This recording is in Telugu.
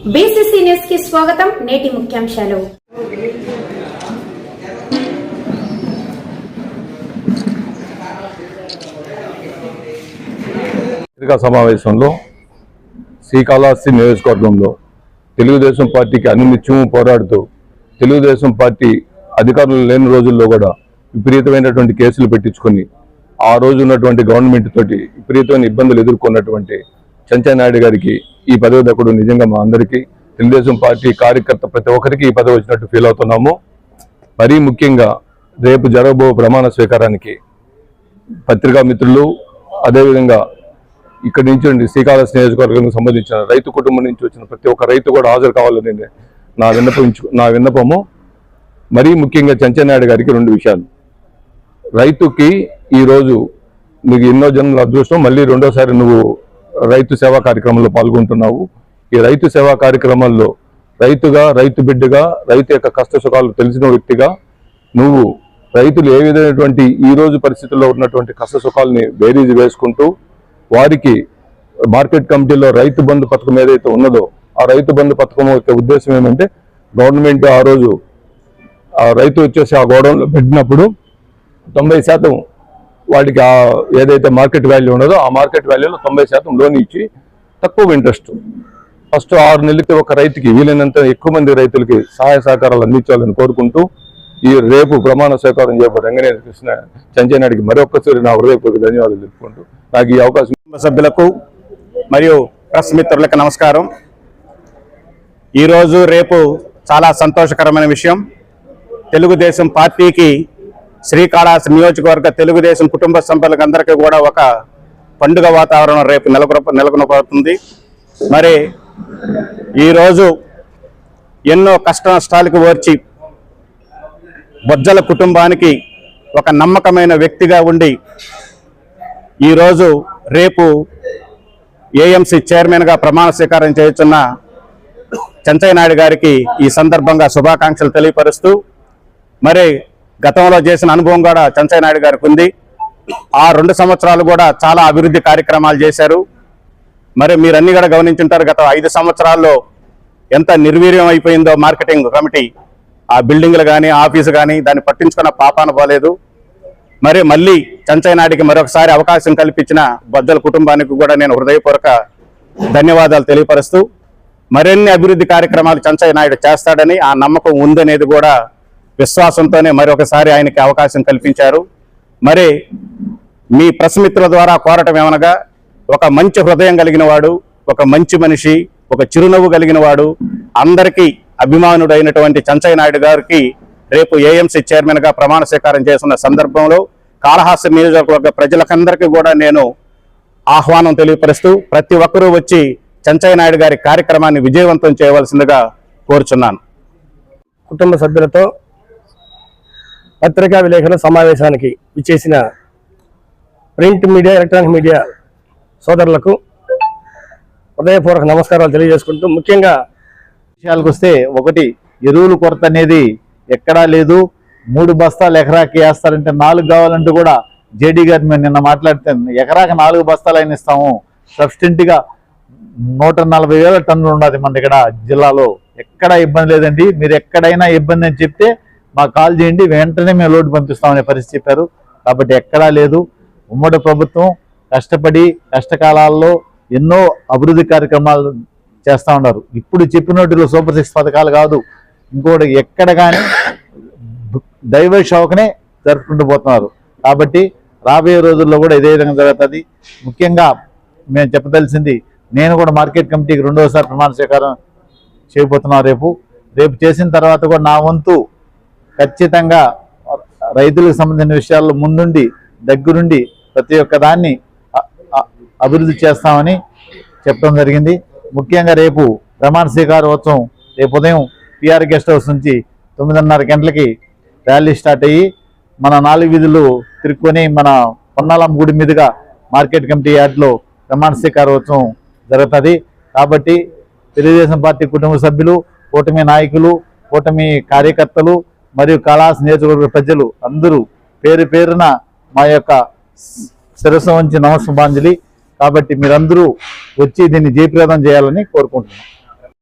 కి స్వాగతం నేటి ముఖ్యాంశాలు. పత్రికా సమావేశంలో శ్రీకాళహస్తి నియోజకవర్గంలో తెలుగుదేశం పార్టీకి అనునిత్యము పోరాడుతూ తెలుగుదేశం పార్టీ అధికారులు లేని రోజుల్లో కూడా విపరీతమైనటువంటి కేసులు పెట్టించుకొని ఆ రోజు ఉన్నటువంటి గవర్నమెంట్ తోటి విపరీతమైన ఇబ్బందులు ఎదుర్కొన్నటువంటి చెంచానాయుడు గారికి ఈ పదవి దక్కుడు నిజంగా మా అందరికీ తెలుగుదేశం పార్టీ కార్యకర్త ప్రతి ఒక్కరికి ఈ పదవి వచ్చినట్టు ఫీల్ అవుతున్నాము. మరీ ముఖ్యంగా రేపు జరగబో ప్రమాణ స్వీకారానికి పత్రికా మిత్రులు అదేవిధంగా ఇక్కడి నుంచి ఉండి శ్రీకాళహస్తి నియోజకవర్గానికి సంబంధించిన రైతు కుటుంబం నుంచి వచ్చిన ప్రతి ఒక్క రైతు కూడా హాజరు కావాలని నా విన్నపించు నా విన్నపము. మరీ ముఖ్యంగా చెంచనాయుడు గారికి రెండు విషయాలు. రైతుకి ఈరోజు నీకు ఎన్నో జన్మల అదృష్టం మళ్ళీ రెండోసారి నువ్వు రైతు సేవా కార్యక్రమంలో పాల్గొంటున్నావు. ఈ రైతు సేవా కార్యక్రమాల్లో రైతుగా రైతు బిడ్డగా రైతు యొక్క కష్ట సుఖాలు తెలిసిన వ్యక్తిగా నువ్వు రైతులు ఏ విధమైనటువంటి ఈ రోజు పరిస్థితుల్లో ఉన్నటువంటి కష్ట సుఖాలని బేరీజు వేసుకుంటూ వారికి మార్కెట్ కమిటీలో రైతు బంధు పథకం ఏదైతే ఉన్నదో ఆ రైతు బంధు పథకం యొక్క ఉద్దేశం ఏమంటే గవర్నమెంట్ ఆ రోజు ఆ రైతు వచ్చేసి ఆ గోడౌన్లో పెట్టినప్పుడు తొంభై శాతం వాళ్ళకి ఆ ఏదైతే మార్కెట్ వాల్యూ ఉన్నదో ఆ మార్కెట్ వాల్యూలో తొంభై శాతం లోన్ ఇచ్చి తక్కువ ఇంట్రెస్ట్. ఫస్ట్ ఆరు నెలలకి ఒక రైతుకి వీలైనంత ఎక్కువ మంది రైతులకి సహాయ సహకారాలు అందించాలని కోరుకుంటూ ఈ రేపు ప్రమాణ స్వీకారం చేయబోయే రంగనేని కృష్ణ చంచనాడికి మరొకసారి నా హృదయపూర్వక ధన్యవాదాలు తెలుపుకుంటూ నాకు ఈ అవకాశం కుటుంబ సభ్యులకు మరియు ప్రెస్ మిత్రులకు నమస్కారం. ఈరోజు రేపు చాలా సంతోషకరమైన విషయం. తెలుగుదేశం పార్టీకి శ్రీకాళహస్తి నియోజకవర్గ తెలుగుదేశం కుటుంబ సభ్యులకు అందరికీ కూడా ఒక పండుగ వాతావరణం రేపు నెలకొన నెలకొనబడుతుంది మరి ఈరోజు ఎన్నో కష్ట నష్టాలకు ఓర్చి బొజ్జల కుటుంబానికి ఒక నమ్మకమైన వ్యక్తిగా ఉండి ఈరోజు రేపు ఏఎంసీ చైర్మన్గా ప్రమాణ స్వీకారం చేస్తున్న చెంచయ్యనాయుడు గారికి ఈ సందర్భంగా శుభాకాంక్షలు తెలియపరుస్తూ మరి గతంలో చేసిన అనుభవం కూడా చెంచయ్య నాయుడు గారికి ఉంది. ఆ రెండు సంవత్సరాలు కూడా చాలా అభివృద్ధి కార్యక్రమాలు చేశారు. మరి మీరన్నీ కూడా గమనించుంటారు గత ఐదు సంవత్సరాల్లో ఎంత నిర్వీర్యం అయిపోయిందో మార్కెటింగ్ కమిటీ. ఆ బిల్డింగ్లు కానీ ఆఫీసు కానీ దాన్ని పట్టించుకున్న పాపాన పోలేదు. మరి మళ్ళీ చంచయ్య నాయుడికి మరొకసారి అవకాశం కల్పించిన బద్దల కుటుంబానికి కూడా నేను హృదయపూర్వక ధన్యవాదాలు తెలియపరుస్తూ మరిన్ని అభివృద్ధి కార్యక్రమాలు చంచయ్య నాయుడు చేస్తాడని ఆ నమ్మకం ఉందనేది కూడా విశ్వాసంతోనే మరొకసారి ఆయనకి అవకాశం కల్పించారు. మరి మీ ప్రశ్నమిత్రుల ద్వారా కోరటం ఏమనగా ఒక మంచి హృదయం కలిగిన వాడు ఒక మంచి మనిషి ఒక చిరునవ్వు కలిగిన వాడు అందరికీ అభిమానుడైనటువంటి చంచయ్య నాయుడు గారికి రేపు ఏఎంసీ చైర్మన్గా ప్రమాణ స్వీకారం చేస్తున్న సందర్భంలో కాళహాస్య నియోజకవర్గ ప్రజలకందరికీ కూడా నేను ఆహ్వానం తెలియపరుస్తూ ప్రతి ఒక్కరూ వచ్చి చంచయ్య నాయుడు గారి కార్యక్రమాన్ని విజయవంతం చేయవలసిందిగా కోరుచున్నాను. కుటుంబ సభ్యులతో పత్రికా విలేకరుల సమావేశానికి విచ్చేసిన ప్రింట్ మీడియా ఎలక్ట్రానిక్ మీడియా సోదరులకు హృదయపూర్వక నమస్కారాలు తెలియజేసుకుంటూ ముఖ్యంగా విషయాలకు వస్తే ఒకటి ఎరువుల కొరత అనేది ఎక్కడా లేదు. మూడు బస్తాలు ఎకరాకి వేస్తారంటే నాలుగు కావాలంటూ కూడా జేడీ గారు మేము నిన్న మాట్లాడితే ఎకరాకి నాలుగు బస్తాలు అయిన ఇస్తాము. సబ్స్టెంట్గా నూట నలభై వేల టన్నులు ఉన్నది మన ఇక్కడ జిల్లాలో. ఎక్కడా ఇబ్బంది లేదండి. మీరు ఎక్కడైనా ఇబ్బంది అని చెప్తే మాకు కాల్ చేయండి వెంటనే మేము లోటు పంపిస్తామనే పరిస్థితి చెప్పారు. కాబట్టి ఎక్కడా లేదు. ఉమ్మడి ప్రభుత్వం కష్టపడి కష్టకాలాల్లో ఎన్నో అభివృద్ధి కార్యక్రమాలు చేస్తూ ఉన్నారు. ఇప్పుడు చెప్పినట్టులో సూపర్ సిక్స్ పథకాలు కాదు. ఇంకోటి ఎక్కడ కానీ దైవ షోకనే జరుపుకుంటూ పోతున్నారు. కాబట్టి రాబోయే రోజుల్లో కూడా ఇదే విధంగా జరుగుతుంది. ముఖ్యంగా మేము చెప్పదలిసింది నేను కూడా మార్కెట్ కమిటీకి రెండోసారి ప్రమాణ స్వీకారం చేయబోతున్నాను రేపు. రేపు చేసిన తర్వాత కూడా నా వంతు ఖచ్చితంగా రైతులకు సంబంధించిన విషయాల్లో ముందుండి దగ్గరుండి ప్రతి ఒక్క దాన్ని అభివృద్ధి చేస్తామని చెప్పడం జరిగింది. ముఖ్యంగా రేపు ప్రమాణ స్వీకారోత్సవం రేపు ఉదయం పిఆర్ గెస్ట్ హౌస్ నుంచి తొమ్మిదిన్నర గంటలకి ర్యాలీ స్టార్ట్ అయ్యి మన నాలుగు వీధులు తిరుక్కొని మన పొన్నాలం గుడి మీదుగా మార్కెట్ కమిటీ యార్డ్లో ప్రమాణ స్వీకారోత్సవం జరుగుతుంది. కాబట్టి తెలుగుదేశం పార్టీ కుటుంబ సభ్యులు కూటమి నాయకులు కూటమి కార్యకర్తలు మరియు కళాస్ నియోజకవర్గ ప్రజలు అందరూ పేరు పేరున మా యొక్క శిరస్సు వంచి నమస్సుమాంజలి కాబట్టి మీరందరూ వచ్చి దీన్ని జయప్రదం చేయాలని కోరుకుంటున్నాం.